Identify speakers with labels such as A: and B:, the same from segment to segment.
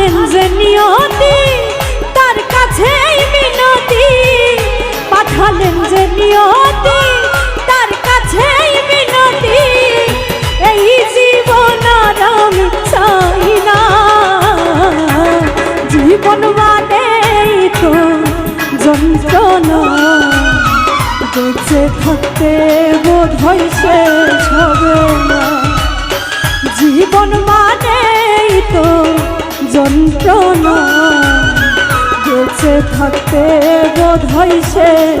A: জানেন যে নিয়তি শেষ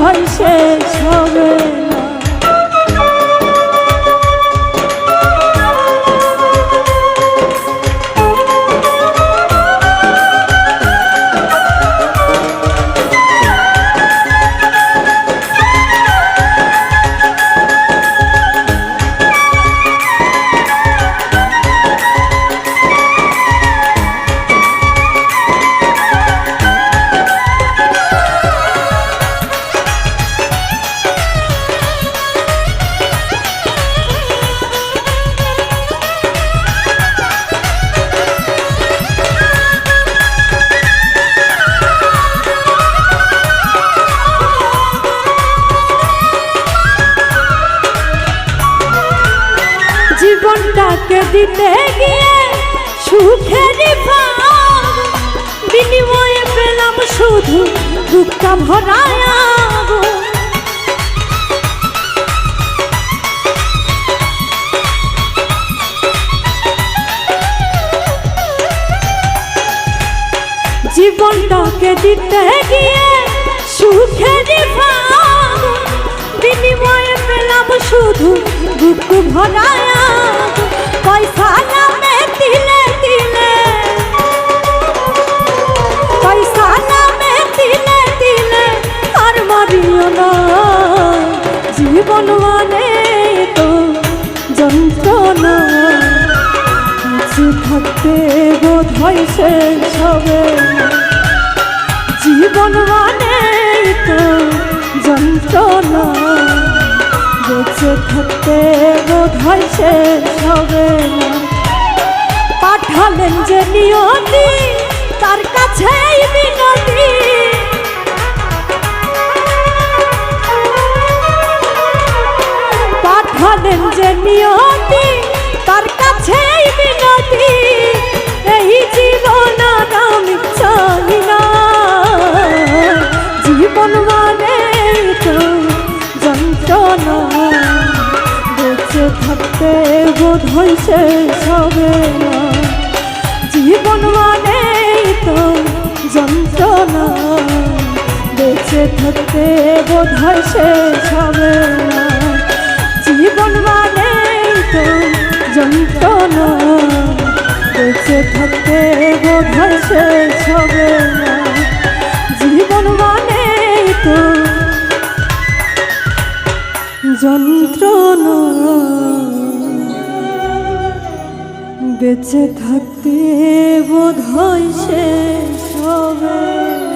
A: হয় শেষ দিতে গিয়ে সুখের ভাব বিনিময়ে পেলাম শুধু দুঃখ ভরায়। জীবনটাকে দিতে গিয়ে বিনিময়ে পেলাম শুধু দুঃখ জীবন মানে তো যন্ত্রণা। বেঁচে থাকতে বোধ হয় শেষ হবে না। পাঠালেন যে নিয়তি, তার বিনতি। পাঠালেন যে নিয়তি থাকতে বোধ শেষ হবে না। জীবন মানে তো যন্ত্রণা, বেঁচে থাকতে বোধ শেষ হবে না। জীবন মানে তো যন্ত্রণা, বেঁচে থাকতে বোধ হবে না। জীবন মানে তো যন্ত্রণা। বেঁচে থাকতে বোধ হয় সে সবে